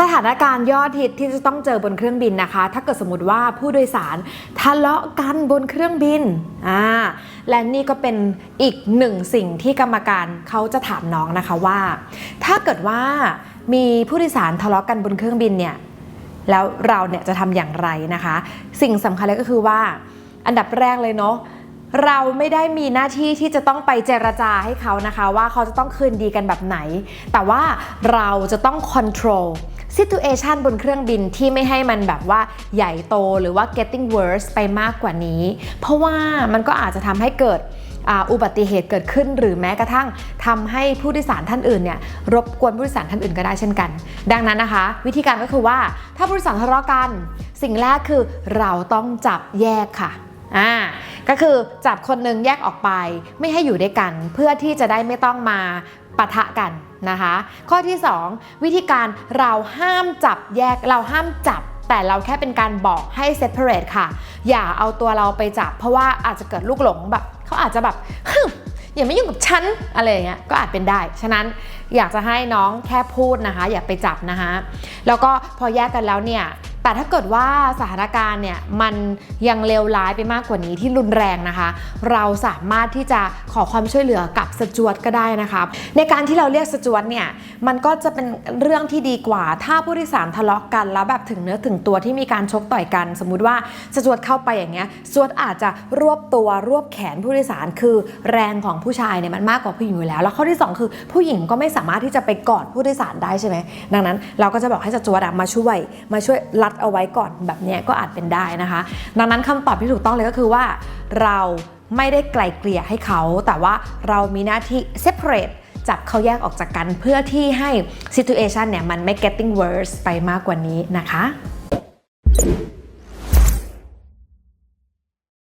สถานการณ์ยอดฮิตที่จะต้องเจอบนเครื่องบินนะคะ ถ้าเกิดสมมติว่าผู้โดยสารทะเลาะกันบนเครื่องบินอ่าและนี่ก็เป็นอีกหนึ่งสิ่งที่กรรมการเขาจะถามน้องนะคะว่า ถ้าเกิดว่ามีผู้โดยสารทะเลาะกันบนเครื่องบินเนี่ยแล้วเราเนี่ยจะทำอย่างไรนะคะ สิ่งสำคัญเลยก็คือว่า อันดับแรกเลยเนาะเราไม่ได้มีหน้าที่ที่จะต้องไปเจรจาให้เขานะคะ ว่าเขาจะต้องคืนดีกันแบบไหน แต่ว่าเราจะต้อง control situation บ ซิทูเอชันบนเครื่องบินที่ไม่ให้มันแบบว่าใหญ่โตหรือว่า getting worse ไปมากกว่านี้ เพราะว่ามันก็อาจจะทำให้เกิดอุบัติเหตุเกิดขึ้น หรือแม้กระทั่งทำให้ผู้โดยสารท่านอื่นเนี่ยรบกวนผู้โดยสารท่านอื่นก็ได้เช่นกัน ดังนั้นนะคะ วิธีการก็คือว่าถ้าผู้โดยสารทะเลาะกัน สิ่งแรกคือเราต้องจับแยกค่ะอ่า ก็คือจับคนหนึ่งแยกออกไปไม่ให้อยู่ด้วยกัน เพื่อที่จะได้ไม่ต้องมาปะทะกันนะคะ ข้อที่ 2 วิธีการเราห้ามจับแยกเราห้ามจับแต่เราแค่เป็นการบอกให้ separate ค่ะ อย่าเอาตัวเราไปจับ เพราะว่าอาจจะเกิดลูกหลงแบบเขาอาจจะแบบอย่ามายุ่งกับฉันอะไรอย่างเงี้ยก็อาจเป็นได้ ฉะนั้นอยากจะให้น้องแค่พูดนะคะ อย่าไปจับนะคะ แล้วก็พอแยกกันแล้วเนี่ย แต่ถ้าเกิดว่าสถานการณ์เนี่ยมันยังเลวร้ายไปมากกว่านี้ที่รุนแรงนะคะ เราสามารถที่จะขอความช่วยเหลือกับสจวตก็ได้นะคะ ในการที่เราเรียกสจวตเนี่ยมันก็จะเป็นเรื่องที่ดีกว่า ถ้าผู้โดยสารทะเลาะกันแล้วแบบถึงเนื้อถึงตัวที่มีการชกต่อยกัน สมมุติว่าสจวตเข้าไปอย่างเงี้ยสจวตอาจจะรวบตัวรวบแขนผู้โดยสารคือแรงของผู้ชายเนี่ยมันมากกว่าผู้หญิงอยู่แล้ว แล้วข้อที่สองคือผู้หญิงก็ไม่สามารถที่จะไปกอดผู้โดยสารได้ใช่ไหมดังนั้นเราก็จะบอกให้สจวตมาช่วยมาช่วยรัดเอาไว้ก่อนแบบนี้ก็อาจเป็นได้นะคะ ดังนั้นคำตอบที่ถูกต้องเลยก็คือว่า เราไม่ได้ไกลเกลี่ยให้เขา แต่ว่าเรามีหน้าที่ separate จับเขาแยกออกจากกันเพื่อที่ให้ situation เนี่ยมันไม่ getting worse ไปมากกว่านี้นะคะ